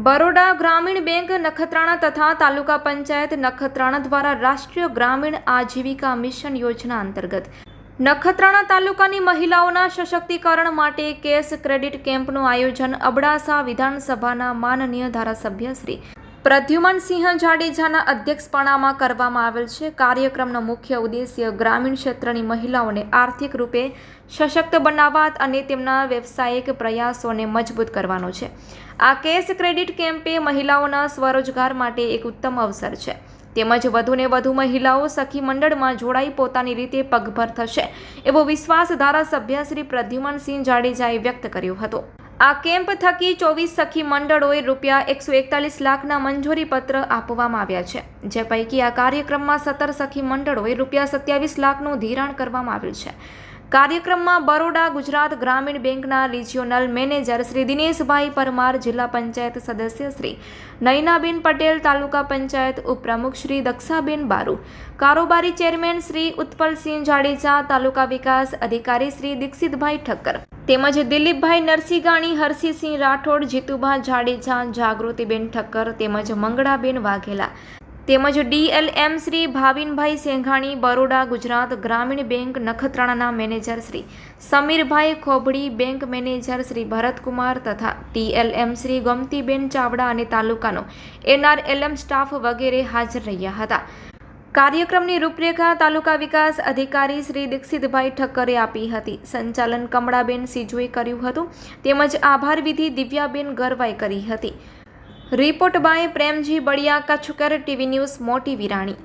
બરોડા ગ્રામીણ બેંક નખત્રાણા તથા તાલુકા પંચાયત નખત્રાણા દ્વારા રાષ્ટ્રીય ગ્રામીણ આજીવિકા મિશન યોજના અંતર્ગત નખત્રાણા તાલુકાની મહિલાઓના સશક્તિકરણ માટે કેશ ક્રેડિટ કેમ્પનું આયોજન અબડાસા વિધાનસભાના માનનીય ધારાસભ્ય શ્રી પ્રદ્યુમનસિંહ જાડેજાના અધ્યક્ષપણામાં કરવામાં આવેલ છે. કાર્યક્રમનો મુખ્ય ઉદ્દેશ્ય ગ્રામીણ ક્ષેત્રની મહિલાઓને આર્થિક રૂપે સશક્ત બનાવવા અને તેમના વ્યવસાયિક પ્રયાસોને મજબૂત કરવાનો છે. આ કેશ ક્રેડિટ કેમ્પે મહિલાઓના સ્વરોજગાર માટે એક ઉત્તમ અવસર છે. તેમજ વધુને વધુ મહિલાઓ સખી મંડળમાં જોડાઈ પોતાની રીતે પગભર થશે એવો વિશ્વાસ ધારાસભ્ય શ્રી પ્રદ્યુમનસિંહ જાડેજાએ વ્યક્ત કર્યો હતો. આ કેમ્પ થકી ચોવીસ સખી મંડળોએ રૂપિયા એકસો એકતાલીસ લાખના મંજૂરી પત્ર આપવામાં આવ્યા છે. જે પૈકી આ કાર્યક્રમમાં સત્તર સખી મંડળોએ રૂપિયા સત્યાવીસ લાખનું ધિરાણ કરવામાં આવ્યું છે. કાર્યક્રમમાં બરોડા ગુજરાત ગ્રામીણ બેંકના રિજિયોનલ મેનેજર શ્રી દિનેશભાઈ પરમાર, જિલ્લા પંચાયત સદસ્ય શ્રી નયનાબેન પટેલ, તાલુકા પંચાયત ઉપપ્રમુખ શ્રી દક્ષાબેન બારુ, કારોબારી ચેરમેન શ્રી ઉત્પલસિંહ જાડેજા, તાલુકા વિકાસ અધિકારી શ્રી દીક્ષિતભાઈ ઠક્કર તેમજ દિલીપભાઈ નરસિંહગાણી હરસિંહસિંહ રાઠોડ જીતુભા જાડેજા, જાગૃતિબેન ઠક્કર તેમજ મંગળાબેન વાઘેલા. તેમજ ડીએલએમ શ્રી ભાવિનભાઈ સેંઘાણી, બરોડા ગુજરાત ગ્રામીણ bank નખત્રાણાના manager Shri, Samirbhai Khobdi bank manager Shri Bharatkumar તથા ટીએલએમ શ્રી ગમતીબેન ચાવડા અને તાલુકાનો એનઆરએલએમ સ્ટાફ વગેરે હાજર રહ્યા હતા. કાર્યક્રમની રૂપરેખા તાલુકા વિકાસ અધિકારી શ્રી દીક્ષિતભાઈ ઠક્કરે આપી હતી. સંચાલન કમળાબેન સિજુએ કર્યું હતું. તેમજ આભાર વિધિ દિવ્યાબેન ગરવાઈ કરી હતી. Report by Premji Baliya, Kutchkar TV news, Moti Virani.